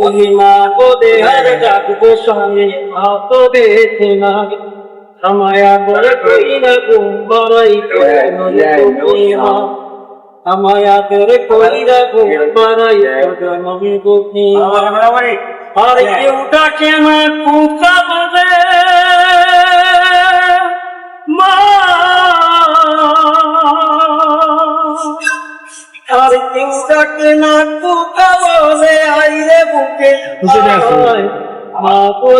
ওই মা গো দেহার ডাকবো সঙ্গে হাত দেখে না আমায়া বলে কই না আমায়া তোরে কই জন্মে আর কেউ ডাকে না কুকা বলে না আইরে বুকে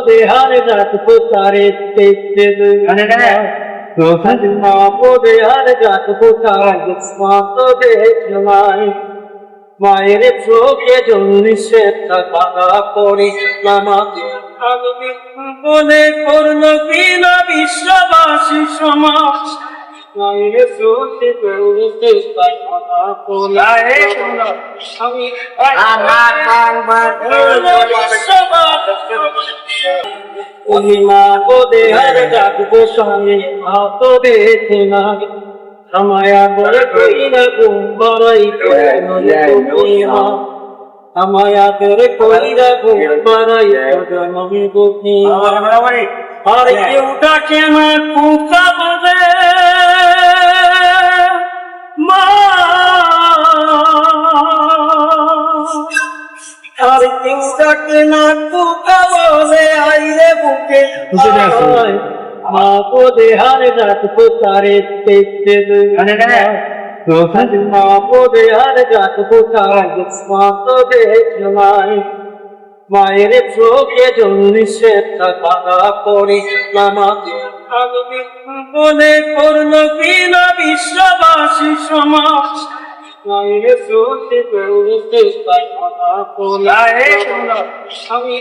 দেহার দেহার দেখলাই মায়ের চোখে জন্মি সে থাকা মনে করল বিশ্ববাসী সমাজ। আমায়া বলে কই না ঘুম বড়াই তুমি মা আমায়া তোরে কই না ঘুম বড়াই জন্মে গোপী আর কেউ ডাকে না কুকা বলে ডাকে না কুকা বলে আইরে বুকে গো দেহার রাখব তারে দেখতে মা গো দেহার রাখব তারে মা তো দেখলাই মায়ের চোখে জন্মি সে থাকা নামাজ। মনে করল কিনা বিশ্ববাসী সমাজ। আমি